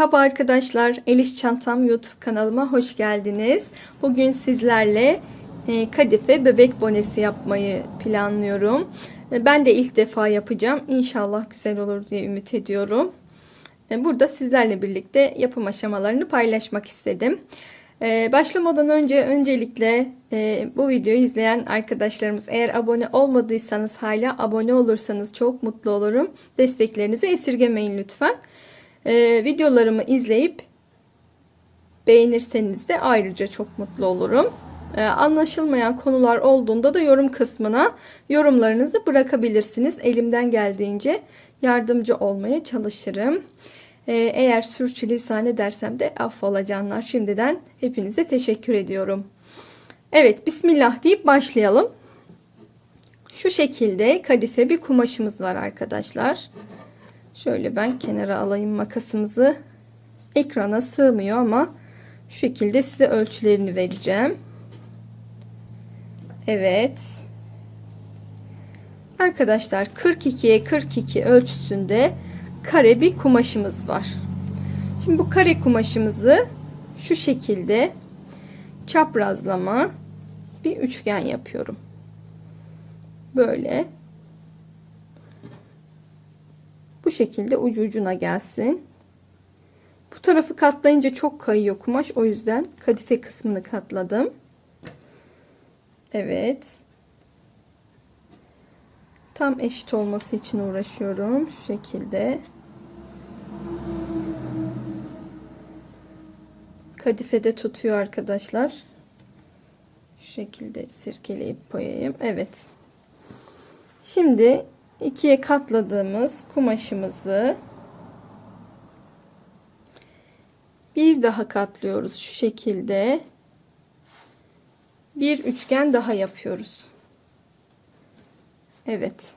Merhaba arkadaşlar, Eliş Çantam YouTube kanalıma hoş geldiniz. Bugün sizlerle e, kadife bebek bonesi yapmayı planlıyorum. E, Ben de ilk defa yapacağım. İnşallah güzel olur diye ümit ediyorum. E, Burada sizlerle birlikte yapım aşamalarını paylaşmak istedim. Başlamadan önce öncelikle bu videoyu izleyen arkadaşlarımız eğer abone olmadıysanız hala abone olursanız çok mutlu olurum. Desteklerinizi esirgemeyin lütfen. Ee, videolarımı izleyip beğenirseniz de ayrıca çok mutlu olurum. Ee, anlaşılmayan konular olduğunda da yorum kısmına yorumlarınızı bırakabilirsiniz. Elimden geldiğince yardımcı olmaya çalışırım. Ee, eğer sürçülisan edersem de affola canlar. Şimdiden hepinize teşekkür ediyorum. Evet bismillah deyip başlayalım. Şu şekilde kadife bir kumaşımız var arkadaşlar. Şöyle ben kenara alayım makasımızı. Ekrana sığmıyor ama şu şekilde size ölçülerini vereceğim. Evet. Arkadaşlar 42'ye 42 ölçüsünde kare bir kumaşımız var. Şimdi bu kare kumaşımızı şu şekilde çaprazlama bir üçgen yapıyorum. Böyle bu şekilde ucu ucuna gelsin. Bu tarafı katlayınca çok kayıyor kumaş. O yüzden kadife kısmını katladım. Evet. Tam eşit olması için uğraşıyorum. Şu şekilde. Kadifede tutuyor arkadaşlar. Şu şekilde sirkeleyip koyayım. Evet. Şimdi ikiye katladığımız kumaşımızı bir daha katlıyoruz şu şekilde. Bir üçgen daha yapıyoruz. Evet.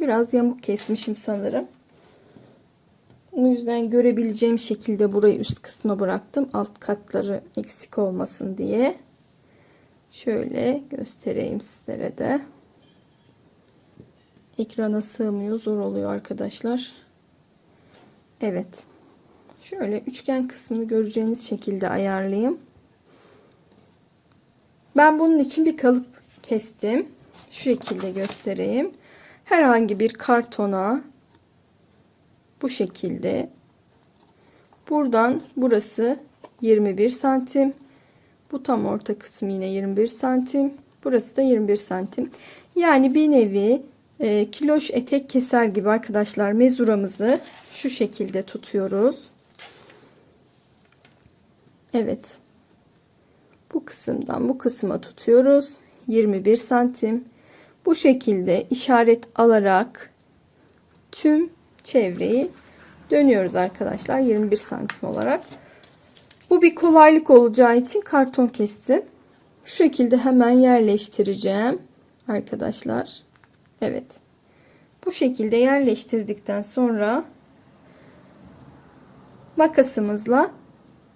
Biraz yamuk kesmişim sanırım. O yüzden görebileceğim şekilde burayı üst kısma bıraktım. Alt katları eksik olmasın diye Şöyle göstereyim sizlere de. Ekrana sığmıyor. Zor oluyor arkadaşlar. Evet. Şöyle üçgen kısmını göreceğiniz şekilde ayarlayayım. Ben bunun için bir kalıp kestim. Şu şekilde göstereyim. Herhangi bir kartona bu şekilde buradan burası 21 santim bu tam orta kısım yine 21 santim. Burası da 21 santim. Yani bir nevi e, kiloş etek keser gibi arkadaşlar mezuramızı şu şekilde tutuyoruz. Evet. Bu kısımdan bu kısma tutuyoruz. 21 santim. Bu şekilde işaret alarak tüm çevreyi dönüyoruz arkadaşlar 21 santim olarak. Bu bir kolaylık olacağı için karton kestim. Şu şekilde hemen yerleştireceğim arkadaşlar. Evet. Bu şekilde yerleştirdikten sonra makasımızla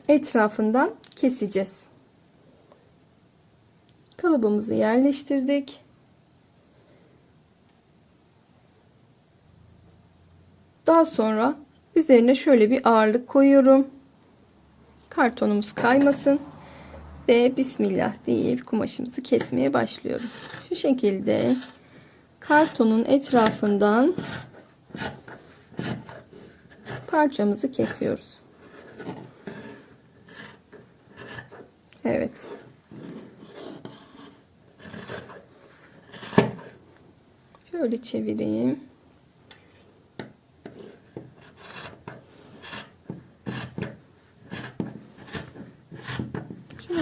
etrafından keseceğiz. Kalıbımızı yerleştirdik. Daha sonra üzerine şöyle bir ağırlık koyuyorum kartonumuz kaymasın ve bismillah deyip kumaşımızı kesmeye başlıyorum. Şu şekilde kartonun etrafından parçamızı kesiyoruz. Evet. Şöyle çevireyim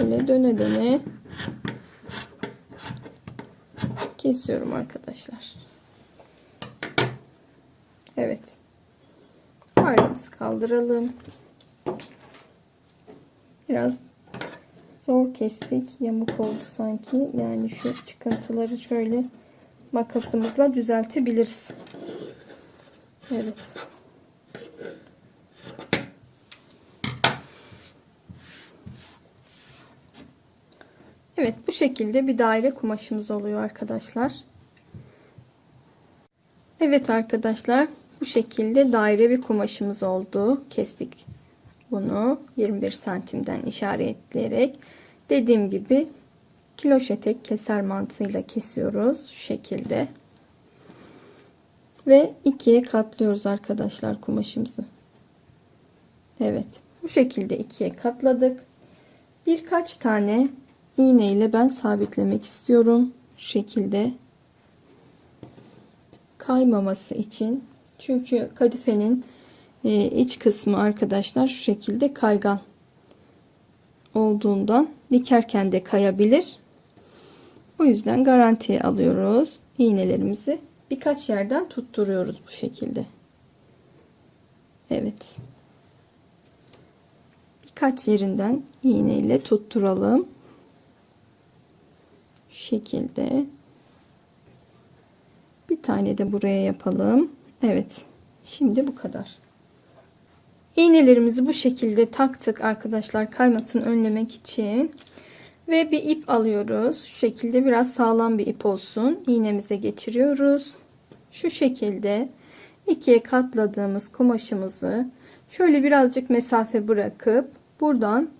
Şöyle döne döne kesiyorum arkadaşlar. Evet. Faremizi kaldıralım. Biraz zor kestik. Yamuk oldu sanki. Yani şu çıkıntıları şöyle makasımızla düzeltebiliriz. Evet. Evet bu şekilde bir daire kumaşımız oluyor arkadaşlar. Evet arkadaşlar Bu şekilde daire bir kumaşımız oldu. Kestik bunu 21 santimden işaretleyerek. Dediğim gibi kiloş etek keser mantığıyla kesiyoruz. Şu şekilde. Ve ikiye katlıyoruz arkadaşlar kumaşımızı. Evet. Bu şekilde ikiye katladık. Birkaç tane iğne ile ben sabitlemek istiyorum. Şu şekilde kaymaması için. Çünkü kadifenin e, iç kısmı arkadaşlar şu şekilde kaygan olduğundan dikerken de kayabilir. O yüzden garantiye alıyoruz iğnelerimizi. Birkaç yerden tutturuyoruz bu şekilde. Evet. Birkaç yerinden iğne ile tutturalım. Şekilde. Bir tane de buraya yapalım. Evet. Şimdi bu kadar. İğnelerimizi bu şekilde taktık arkadaşlar kaymasını önlemek için. Ve bir ip alıyoruz. Şu şekilde biraz sağlam bir ip olsun. İğnemize geçiriyoruz. Şu şekilde ikiye katladığımız kumaşımızı şöyle birazcık mesafe bırakıp buradan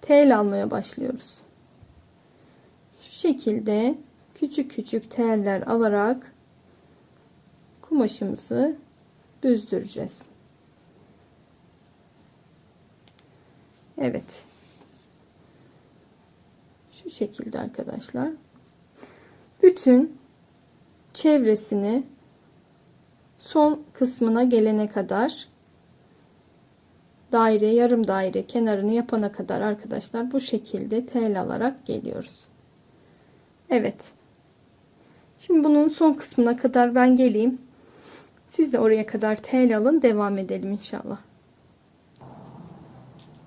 tel almaya başlıyoruz. Şekilde küçük küçük teller alarak kumaşımızı büzdüreceğiz. Evet. Şu şekilde arkadaşlar. Bütün çevresini son kısmına gelene kadar daire, yarım daire kenarını yapana kadar arkadaşlar bu şekilde tel alarak geliyoruz. Evet. Şimdi bunun son kısmına kadar ben geleyim. Siz de oraya kadar tel alın. Devam edelim inşallah.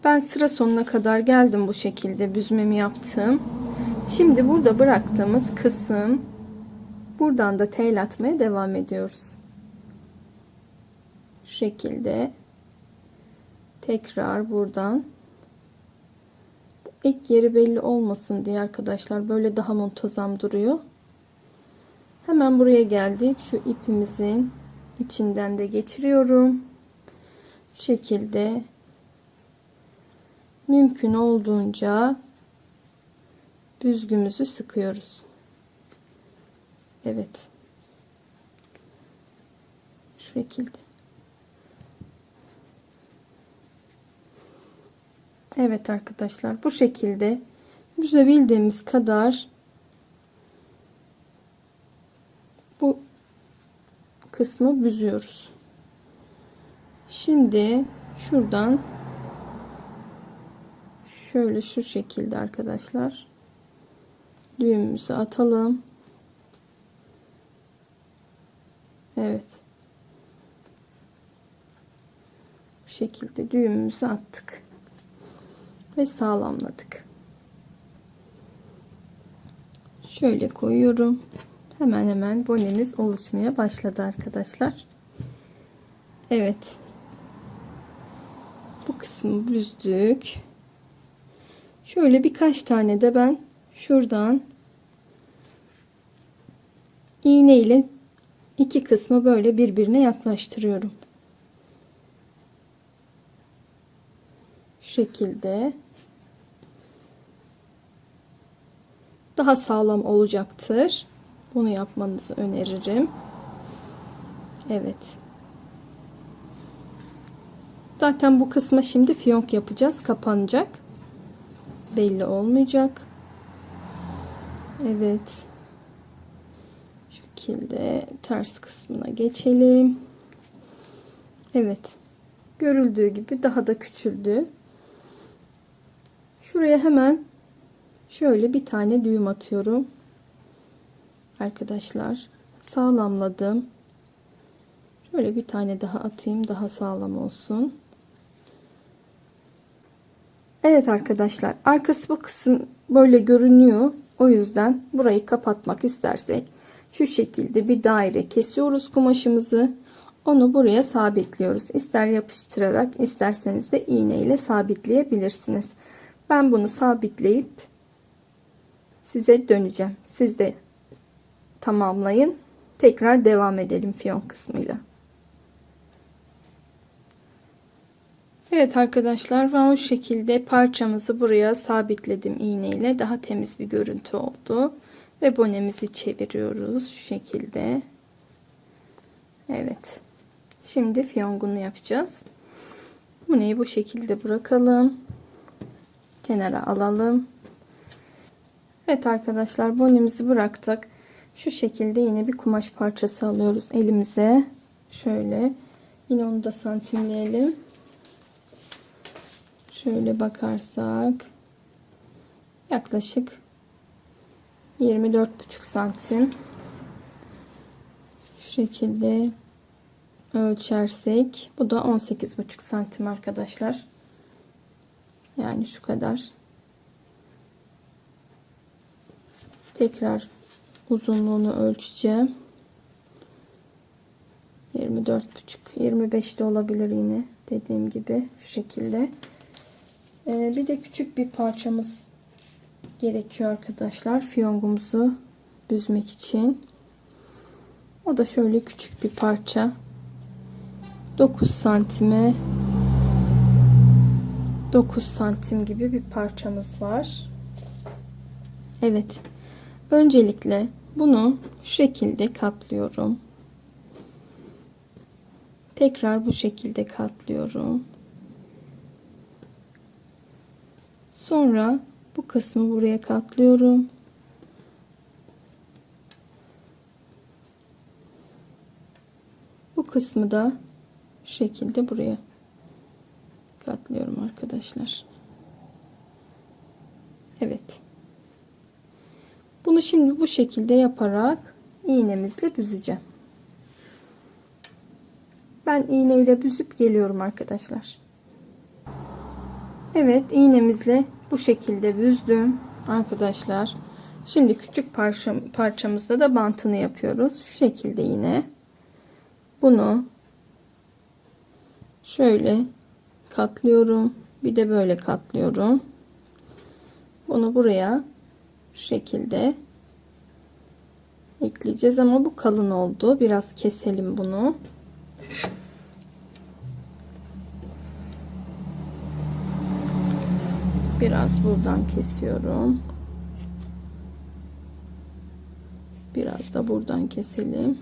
Ben sıra sonuna kadar geldim bu şekilde büzmemi yaptım. Şimdi burada bıraktığımız kısım buradan da tel atmaya devam ediyoruz. Şu şekilde tekrar buradan ilk yeri belli olmasın diye arkadaşlar böyle daha muntazam duruyor. Hemen buraya geldik. Şu ipimizin içinden de geçiriyorum. Şu şekilde mümkün olduğunca büzgümüzü sıkıyoruz. Evet. Şu şekilde. Evet arkadaşlar bu şekilde büzebildiğimiz kadar bu kısmı büzüyoruz. Şimdi şuradan şöyle şu şekilde arkadaşlar düğümümüzü atalım. Evet. Bu şekilde düğümümüzü attık. Ve sağlamladık. Şöyle koyuyorum. Hemen hemen bonemiz oluşmaya başladı arkadaşlar. Evet. Bu kısmı büzdük. Şöyle birkaç tane de ben şuradan iğne ile iki kısmı böyle birbirine yaklaştırıyorum. Şekilde daha sağlam olacaktır. Bunu yapmanızı öneririm. Evet. Zaten bu kısma şimdi fiyonk yapacağız. Kapanacak. Belli olmayacak. Evet. Şu şekilde ters kısmına geçelim. Evet. Görüldüğü gibi daha da küçüldü. Şuraya hemen şöyle bir tane düğüm atıyorum. Arkadaşlar sağlamladım. Şöyle bir tane daha atayım daha sağlam olsun. Evet arkadaşlar arkası bu kısım böyle görünüyor. O yüzden burayı kapatmak istersek şu şekilde bir daire kesiyoruz kumaşımızı. Onu buraya sabitliyoruz. İster yapıştırarak isterseniz de iğne ile sabitleyebilirsiniz ben bunu sabitleyip size döneceğim siz de tamamlayın. Tekrar devam edelim fiyon kısmıyla. Evet arkadaşlar ben o şekilde parçamızı buraya sabitledim iğneyle. Daha temiz bir görüntü oldu. Ve bonemizi çeviriyoruz şu şekilde. Evet. Şimdi fiyongunu yapacağız. Boneyi bu şekilde bırakalım. Kenara alalım. Evet arkadaşlar bonemizi bıraktık. Şu şekilde yine bir kumaş parçası alıyoruz elimize. Şöyle. Yine onu da santimleyelim. Şöyle bakarsak yaklaşık 24,5 santim. Şu şekilde ölçersek bu da 18,5 santim arkadaşlar. Yani şu kadar. Tekrar uzunluğunu ölçeceğim. 24,5 25 de olabilir yine dediğim gibi şu şekilde. Ee, bir de küçük bir parçamız gerekiyor arkadaşlar fiyongumuzu büzmek için. O da şöyle küçük bir parça. 9 santime 9 santim gibi bir parçamız var. Evet. Öncelikle bunu şu şekilde katlıyorum. Tekrar bu şekilde katlıyorum. Sonra bu kısmı buraya katlıyorum. Bu kısmı da şu şekilde buraya katlıyorum arkadaşlar. Evet. Bunu şimdi bu şekilde yaparak iğnemizle büzeceğim. Ben iğneyle büzüp geliyorum arkadaşlar. Evet iğnemizle bu şekilde büzdüm arkadaşlar. Şimdi küçük parça, parçamızda da bantını yapıyoruz. Şu şekilde yine bunu şöyle katlıyorum. Bir de böyle katlıyorum. Bunu buraya şu şekilde ekleyeceğiz ama bu kalın oldu. Biraz keselim bunu. Biraz buradan kesiyorum. Biraz da buradan keselim.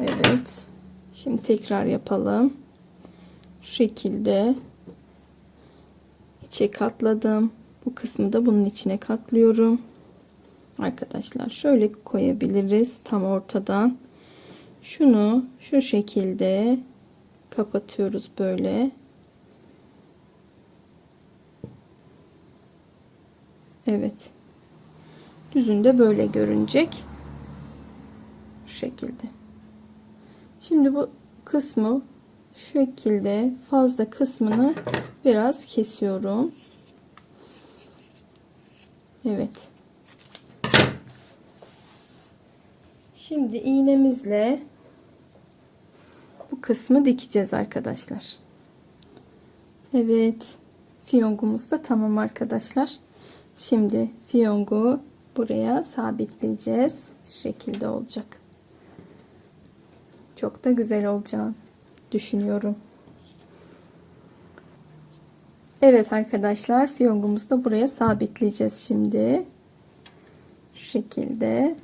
Evet. Şimdi tekrar yapalım. Şu şekilde içe katladım. Bu kısmı da bunun içine katlıyorum. Arkadaşlar şöyle koyabiliriz tam ortadan. Şunu şu şekilde kapatıyoruz böyle. Evet. Düzünde böyle görünecek. Şu şekilde. Şimdi bu kısmı şu şekilde fazla kısmını biraz kesiyorum. Evet. Şimdi iğnemizle bu kısmı dikeceğiz arkadaşlar. Evet. Fiyongumuz da tamam arkadaşlar. Şimdi fiyongu buraya sabitleyeceğiz. Şu şekilde olacak. Çok da güzel olacağını düşünüyorum. Evet arkadaşlar fiyongumuzu da buraya sabitleyeceğiz şimdi. Şu şekilde.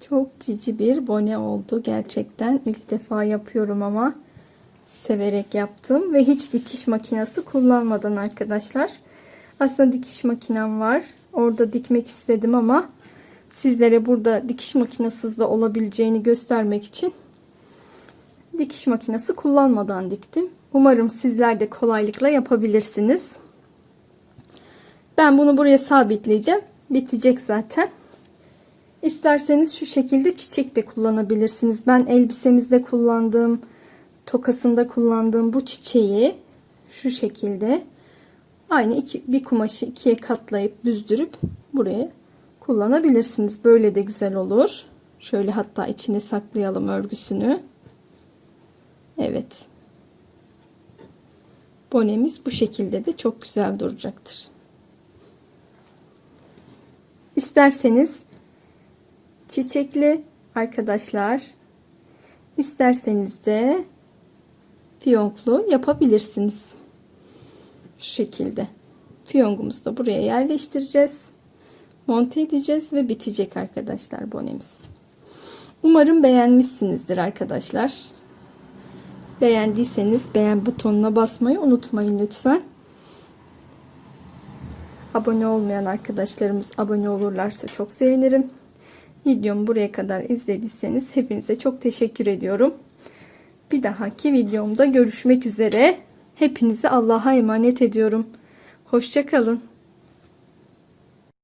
Çok cici bir bone oldu gerçekten. ilk defa yapıyorum ama severek yaptım ve hiç dikiş makinesi kullanmadan arkadaşlar. Aslında dikiş makinem var. Orada dikmek istedim ama sizlere burada dikiş makinesiz de olabileceğini göstermek için dikiş makinesi kullanmadan diktim. Umarım sizler de kolaylıkla yapabilirsiniz. Ben bunu buraya sabitleyeceğim. Bitecek zaten. İsterseniz şu şekilde çiçek de kullanabilirsiniz. Ben elbisemizde kullandığım, tokasında kullandığım bu çiçeği şu şekilde aynı iki, bir kumaşı ikiye katlayıp büzdürüp buraya kullanabilirsiniz. Böyle de güzel olur. Şöyle hatta içine saklayalım örgüsünü. Evet. Bonemiz bu şekilde de çok güzel duracaktır. İsterseniz çiçekli arkadaşlar, isterseniz de fiyonklu yapabilirsiniz. Şu şekilde. Fiyongumuzu da buraya yerleştireceğiz. Monte edeceğiz ve bitecek arkadaşlar bonemiz. Umarım beğenmişsinizdir arkadaşlar. Beğendiyseniz beğen butonuna basmayı unutmayın lütfen. Abone olmayan arkadaşlarımız abone olurlarsa çok sevinirim. Videomu buraya kadar izlediyseniz hepinize çok teşekkür ediyorum. Bir dahaki videomda görüşmek üzere. Hepinizi Allah'a emanet ediyorum. Hoşçakalın.